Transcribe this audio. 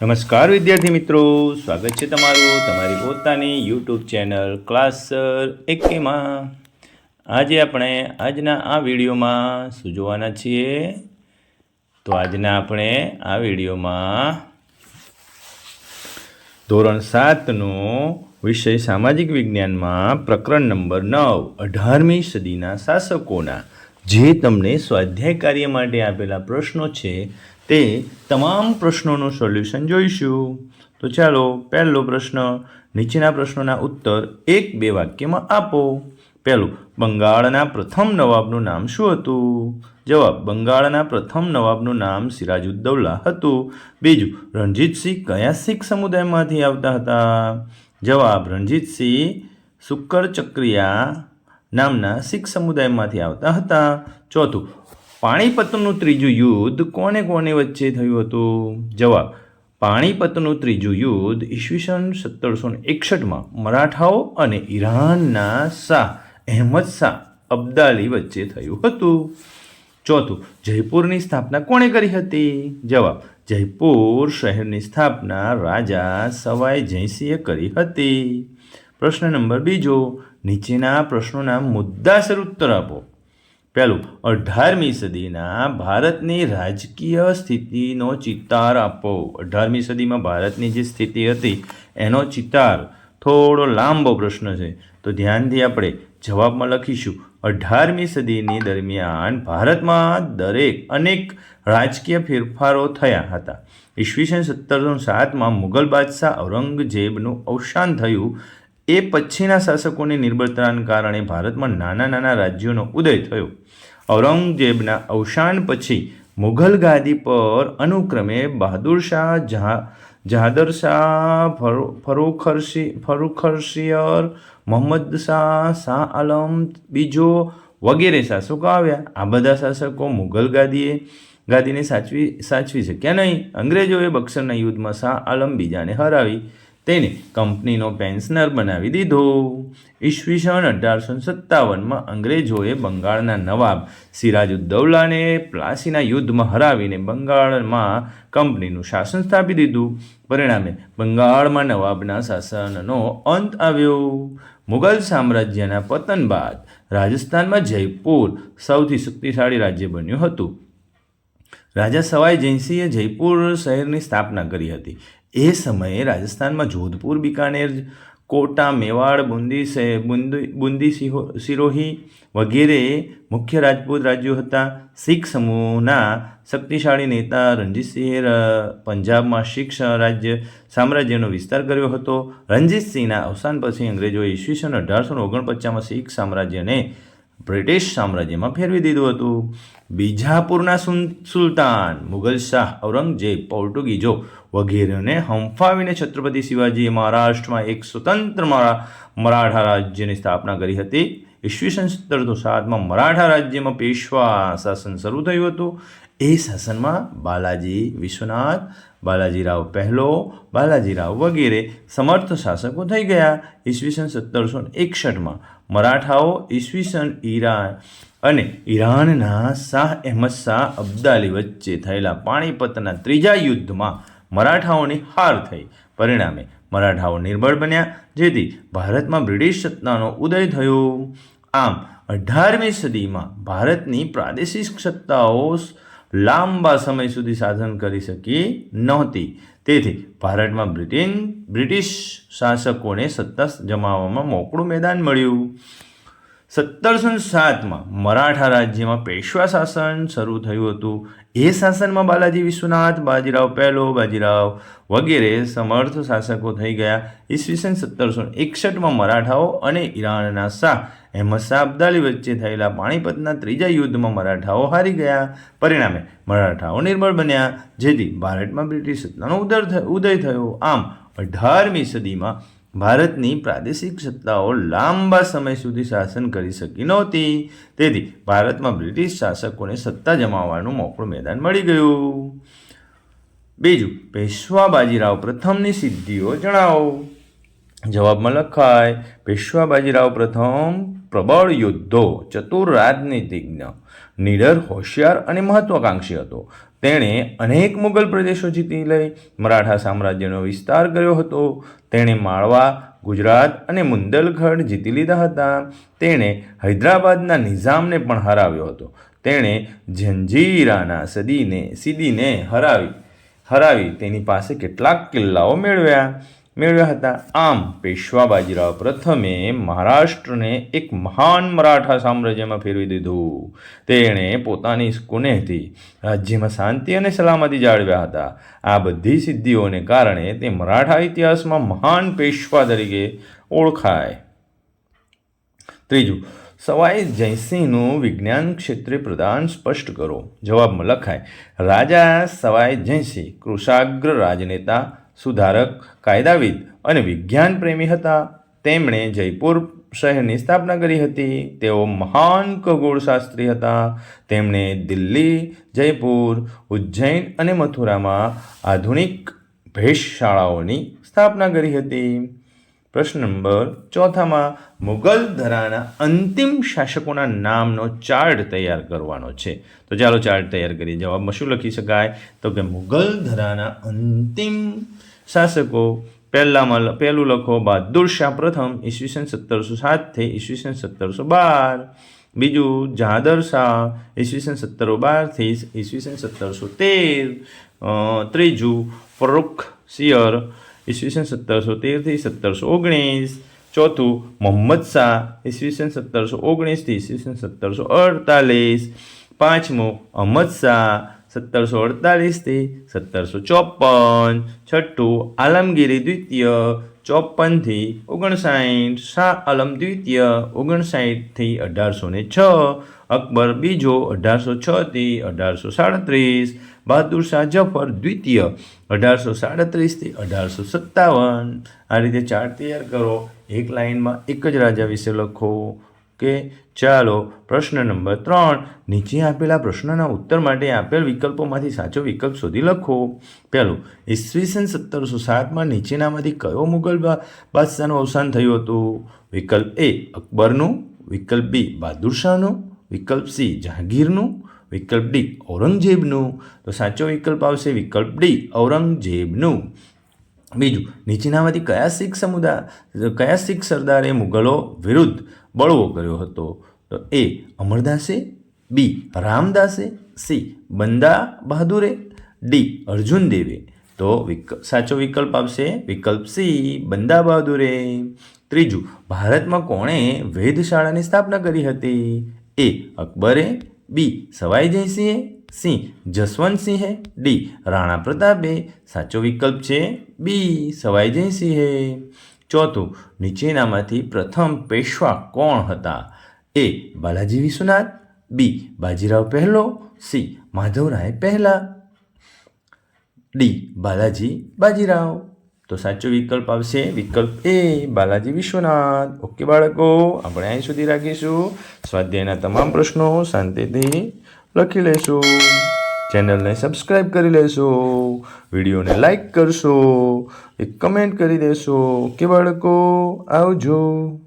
નમસ્કાર વિદ્યાર્થી મિત્રો, સ્વાગત છે તમારું તમારી પોતાની યુટ્યુબ ચેનલ ક્લાસર એકેમાં. આજે આપણે આજના આ વિડીયોમાં શું જોવાના છીએ. તો આજના આપણે આ વિડીયોમાં ધોરણ સાતનો વિષય સામાજિક વિજ્ઞાનમાં પ્રકરણ નંબર નવ, અઢારમી સદીના શાસકોના. જે તમને સ્વાધ્યાય કાર્ય માટે આપેલા પ્રશ્નો છે તે તમામ પ્રશ્નોનું સોલ્યુશન જોઈશું. તો ચાલો, પહેલો પ્રશ્ન, નીચેના પ્રશ્નોના ઉત્તર એક બે વાક્યમાં આપો. પહેલું, બંગાળના પ્રથમ નવાબનું નામ શું હતું? જવાબ, બંગાળના પ્રથમ નવાબનું નામ સિરાજુદ્દૌલા હતું. બીજું, રણજીતસિંહ કયા શીખ સમુદાયમાંથી આવતા હતા? જવાબ, રણજીતસિંહ શુક્કર ચક્રિયા નામના શીખ સમુદાયમાંથી આવતા હતા. ચોથું પાણીપતનું ત્રીજું યુદ્ધ કોને કોને વચ્ચે થયું હતું? જવાબ, પાણીપતનું ત્રીજું યુદ્ધ ઈસવીસન સત્તરસો એકસઠમાં મરાઠાઓ અને ઈરાનના શાહ અહેમદ શાહ અબ્દાલી વચ્ચે થયું હતું. ચોથું, જયપુરની સ્થાપના કોણે કરી હતી? જવાબ, જયપુર શહેરની સ્થાપના રાજા સવાઈ જયસિંહે કરી હતી. પ્રશ્ન નંબર બીજો, નીચેના પ્રશ્નોના મુદ્દાસર ઉત્તર આપો. પહેલું, અઢારમી સદીના ભારતની રાજકીય સ્થિતિનો ચિતાર આપો. અઢારમી સદીમાં ભારતની જે સ્થિતિ હતી, એનો ચિતાર થોડો લાંબો પ્રશ્ન છે. તો ધ્યાનથી આપણે જવાબમાં લખીશું. અઢારમી સદીની દરમિયાન ભારતમાં દરેક અનેક રાજકીય ફેરફારો થયા હતા. ઈસવીસન સત્તરસો સાતમાં મુગલ બાદશાહ ઔરંગઝેબનું અવસાન થયું. એ પછીના શાસકોની નિર્બળતાને કારણે ભારતમાં નાના નાના રાજ્યોનો ઉદય થયો. ઔરંગઝેબના અવસાન પછી મુઘલ ગાદી પર અનુક્રમે બહાદુર શાહ જહા જહાદર શાહ, ફરો, ફરુખરશી, ફરુખરશિયર, મોહમ્મદ શાહ શાહ આલમ, બીજો વગેરે શાસકો આવ્યા. આ બધા શાસકો મુઘલ ગાદીએ, ગાદીને સાચવી સાચવી શક્યા નહીં. અંગ્રેજોએ બક્સરના યુદ્ધમાં શાહ આલમ બીજાને હરાવી. તેને કંપનીનો પેન્શનર બનાવી દીધો. ઈસવીસન અઢારસો સત્તાવનમાં અંગ્રેજોએ બંગાળના નવાબ સિરાજુદ્દૌલાને પ્લાસીના યુદ્ધમાં હરાવીને બંગાળમાં કંપનીનું શાસન સ્થાપી દીધું. પરિણામે બંગાળમાં નવાબના શાસનનો અંત આવ્યો. મુગલ સામ્રાજ્યના પતન બાદ રાજસ્થાનમાં જયપુર સૌથી શક્તિશાળી રાજ્ય બન્યું હતું. રાજા સવાઈ જયસિંહે જયપુર શહેરની સ્થાપના કરી હતી. એ સમયે રાજસ્થાનમાં જોધપુર, બિકાનેર, કોટા, મેવાડ, બુંદી સે, બુંદી બુંદી સિરોહી વગેરે મુખ્ય રાજપૂત રાજ્યો હતા. શીખ સમૂહના શક્તિશાળી નેતા રણજીતસિંહે પંજાબમાં શીખ રાજ્ય સામ્રાજ્યનો વિસ્તાર કર્યો હતો. રણજીતસિંહના અવસાન પછી અંગ્રેજોએ ઈસવીસન અઢારસો ઓગણપચાસમાં શીખ સામ્રાજ્યને બ્રિટિશ સામ્રાજ્યમાં ફેરવી દીધું હતું. બીજાપુરના સુલતાન મુઘલ શાહ ઔરંગઝેબ પોર્ટુગીઝો વગેરેને હંફાવીને છત્રપતિ શિવાજીએ મહારાષ્ટ્રમાં એક સ્વતંત્ર મરા, મરાઠા રાજ્યની સ્થાપના કરી હતી. ઈસવીસન સત્તરસો સાતમાં મરાઠા રાજ્યમાં પેશવા શાસન શરૂ થયું હતું. એ શાસનમાં બાલાજી વિશ્વનાથ, બાલાજીરાવ પહેલો, બાલાજીરાવ વગેરે સમર્થ શાસકો થઈ ગયા. ઈસવીસન સત્તરસો એકસઠમાં મરાઠાઓ ઈસવીસન ઈરાન અને ઈરાનના શાહ અહેમદ શાહ અબ્દાલી વચ્ચે થયેલા પાણીપતના ત્રીજા યુદ્ધમાં મરાઠાઓની હાર થઈ. પરિણામે મરાઠાઓ નિર્બળ બન્યા, જેથી ભારતમાં બ્રિટિશ સત્તાનો ઉદય થયો. આમ, અઢારમી સદીમાં ભારતની પ્રાદેશિક સત્તાઓ લાંબા સમય સુધી શાસન કરી શકી નહોતી. તેથી ભારતમાં બ્રિટિન, બ્રિટિશ શાસકોને સત્તા જમાવવામાં મોકળું મેદાન મળ્યું. સત્તરસો સાતમાં મરાઠા રાજ્યમાં પેશવા શાસન શરૂ થયું હતું. એ શાસનમાં બાલાજી વિશ્વનાથ, બાજીરાવ પહેલો, બાજીરાવ વગેરે સમર્થ શાસકો થઈ ગયા. ઈસવીસન સત્તરસો એકસઠમાં મરાઠાઓ અને ઈરાનના શાહ અહેમદ શાહ અબ્દાલી વચ્ચે થયેલા પાણીપતના ત્રીજા યુદ્ધમાં મરાઠાઓ હારી ગયા. પરિણામે મરાઠાઓ નિર્બળ બન્યા. જેથી ભારતમાં બ્રિટિશ સત્તાનો ઉદય થયો. આમ અઢારમી સદીમાં ભારતની પ્રાદેશિક સત્તાઓ લાંબા સમય સુધી શાસન કરી શકી નહોતી. તેથી ભારતમાં બ્રિટિશ શાસકોને સત્તા જમાવવાનું મોકળું મેદાન મળી ગયું. બીજું પેશવા બાજીરાવ પ્રથમની સિદ્ધિઓ જણાવો. જવાબમાં લખાય પેશવા બાજીરાવ પ્રથમ પ્રબળ યોદ્ધો, ચતુર રાજનીતિજ્ઞ, નીડર, હોશિયાર અને મહત્વાકાંક્ષી હતો. તેણે અનેક મુગલ પ્રદેશો જીતી લઈ મરાઠા સામ્રાજ્યનો વિસ્તાર કર્યો હતો. તેણે માળવા, ગુજરાત અને મુંદલગઢ જીતી લીધા હતા. તેણે હૈદરાબાદના નિઝામને પણ હરાવ્યો હતો. તેણે જંજીરાના સદીને, સીદીને હરાવી હરાવી તેની પાસે કેટલાક કિલ્લાઓ મેળવ્યા. મેળવ્યા હતા. આમ પેશવા બાજીરાવ પ્રથમે મહારાષ્ટ્રને એક મહાન મરાઠા સામ્રાજ્યમાં ફેરવી દીધું. તેણે પોતાની કુનેહથી રાજ્યમાં શાંતિ અને સલામતી જાળવ્યા હતા. આ બધી સિદ્ધિઓને કારણે તે મરાઠા ઇતિહાસમાં મહાન પેશવા તરીકે ઓળખાય. ત્રીજું, સવાઈ જયસિંહનું વિજ્ઞાન ક્ષેત્રે પ્રદાન સ્પષ્ટ કરો. જવાબમાં લખાય, રાજા સવાઈ જયસિંહ કૃષાગ્ર રાજનેતા સુધારક, કાયદાવિદ અને વિજ્ઞાન પ્રેમી હતા. તેમણે જયપુર શહેરની સ્થાપના કરી હતી. તેઓ મહાન ખગોળશાસ્ત્રી હતા. તેમણે દિલ્હી, જયપુર, ઉજ્જૈન અને મથુરામાં આધુનિક ભેષશાળાઓની સ્થાપના કરી હતી. પ્રશ્ન નંબર ચોથામાં, મુગલ ધરાના અંતિમ શાસકોના નામનો ચાર્ટ તૈયાર કરવાનો છે. તો ચાલો ચાર્ટ તૈયાર કરીએ. જવાબમાં શું લખી શકાય? તો કે મુગલ ધરાના અંતિમ શાસકો, પહેલામાં પહેલું લખો, બહાદુર શાહ પ્રથમ, ઈસવીસન સત્તરસો સાતથી ઈસવીસન સત્તરસો બાર. બીજું, જહાદર શાહ, ઈસવીસન સત્તરો બારથી ઈસવીસન સત્તરસો તેર. ત્રીજું, ફરુખ સિયર ઈસવીસન સત્તરસો તેરથી સત્તરસો ઓગણીસ. ચોથું, મોહમ્મદ શાહ ઈસવીસન સત્તરસો ઓગણીસથી ઈસવીસન સત્તરસો અડતાલીસ. પાંચમું, અહમદ શાહ, સત્તરસો અડતાલીસથી સત્તરસો ચોપન. છઠ્ઠું, આલમગીરી દ્વિતીય ચોપનથી ઓગણસાઠ. શાહ આલમ દ્વિતીય ઓગણસાઠથી અઢારસો ને છ. અકબર બીજો, અઢારસો છથી અઢારસો સાડત્રીસ. બહાદુર શાહ જફર દ્વિતીય, અઢારસો સાડત્રીસથી અઢારસો સત્તાવન. આ રીતે ચાર્ટ તૈયાર કરો. એક લાઇનમાં એક જ રાજા વિશે લખો. કે ચાલો, પ્રશ્ન નંબર ત્રણ. નીચે આપેલા પ્રશ્નના ઉત્તર માટે આપેલ વિકલ્પોમાંથી સાચો વિકલ્પ શોધી લખો. પહેલું, ઈસવીસન સત્તરસો સાતમાં નીચેનામાંથી કયો મુગલ બાદશાહનું અવસાન થયું હતું? વિકલ્પ એ, અકબરનું. વિકલ્પ બી, બહાદુર શાહનું. વિકલ્પ સી, જહાંગીરનું. વિકલ્પ ડી, ઔરંગઝેબનું. તો સાચો વિકલ્પ આવશે વિકલ્પ ડી, ઔરંગઝેબનું. બીજું, નીચેનામાંથી કયા શીખ સમુદાય, કયા શીખ સરદારે મુગલો વિરુદ્ધ બળવો કર્યો હતો? તો એ, અમરદાસે, બી, રામદાસે, સી બંદા બહાદુરે ડી અર્જુન દેવે તો સાચો વિકલ્પ આવશે વિકલ્પ સી બંદા બહાદુરે ત્રીજું, ભારતમાં કોણે વેધશાળાની સ્થાપના કરી હતી? એ, અકબરે બી, સવાઈ જયસિંહે સિંહ. જસવંતસિંહે ડી, રાણા પ્રતાપે. સાચો વિકલ્પ છે બી, સવાઈ જયસિંહે ચોથું, નીચેનામાંથી પ્રથમ પેશવા કોણ હતા? એ, બાલાજી વિશ્વનાથ. બી, બાજીરાવ પહેલો. સી, માધવરાય પહેલા. ડી, બાલાજી બાજીરાવ. તો સાચો વિકલ્પ આવશે. વિકલ્પ એ, બાલાજી વિશ્વનાથ. ઓકે, બાળકો, આપણે અહીં સુધી રાખીશું. સ્વાધ્યાયના તમામ પ્રશ્નો શાંતિથી લખી લેશું. ચેનલને સબસ્ક્રાઈબ કરી લેશો. વિડીયોને લાઈક કરશો. એક કમેન્ટ કરી દેશો. કે બાળકો, આવજો.